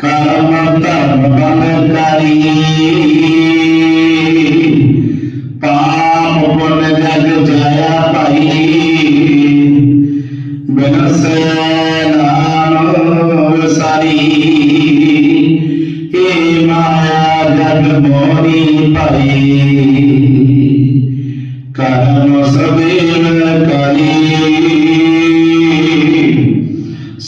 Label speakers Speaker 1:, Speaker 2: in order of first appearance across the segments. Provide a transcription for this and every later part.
Speaker 1: कर्म तर्म करी पाप पुण्य जग जया पाई। बिनस नाम सारी हे माया जग मोरी पाई कर्म सबेर करी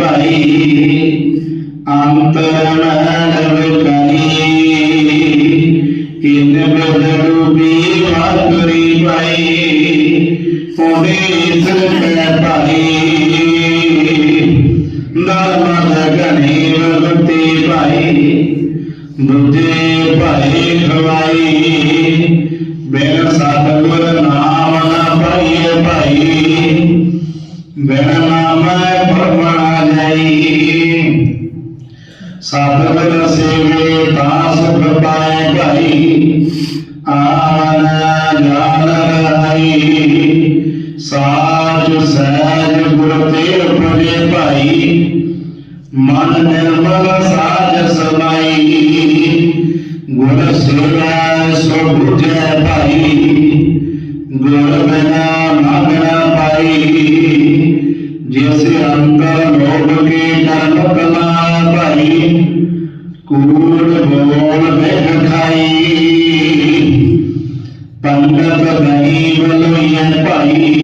Speaker 1: ਭਾਈ, ਅੰਤਰ ਮੈਲ ਵਿਕਾਰੀ ਇਨ ਬਦਲੂਬੀ ਵਾਕਰੀ ਭਾਈ ਉਹਦੇ ਇਸਰ ਪੈ ਭਾਈ। ਨਰਮ ਲਗਣੀ ਵਗਤੀ ਭਾਈ। ਦੂਜੇ ਭਾਈ ਖਵਾਈ। ਬਿਨ ਨਾਮ ਪਰਮਣਾ ਜਾਈ ਸਤਿਗੁਰ ਸੇਵੇ ਤਾਂ ਸੁਖ ਪਾਏ ਭਾਈ। ਆਨ ਜਾਨ ਰਹਾਈ। ਸਾਚ ਸਹਿਜ ਗੁਰ ਤੇ ਪਰੇ ਭਾਈ। ਮਨ ਨਿਰਮਲ ਸਾਜ ਸਮਾਈ। ਗੁਰ ਸੇਵਾ ਸੋ ਬੁਝੈ ਭਾਈ। ਗੁਰ ਬਿਨਾ ਮੰਗਣਾ ਪਾਈ ਜਿਸ ਅੰਤਰ ਲੋਭ ਕੇ ਕਰਮ ਕਲਾ ਭਾਈ, ਕੂੜ ਬੋਲ ਬਿਖ ਖਾਈ। ਪੰਡਤ ਨਹੀਂ ਬਲੋਈਐ ਭਾਈ।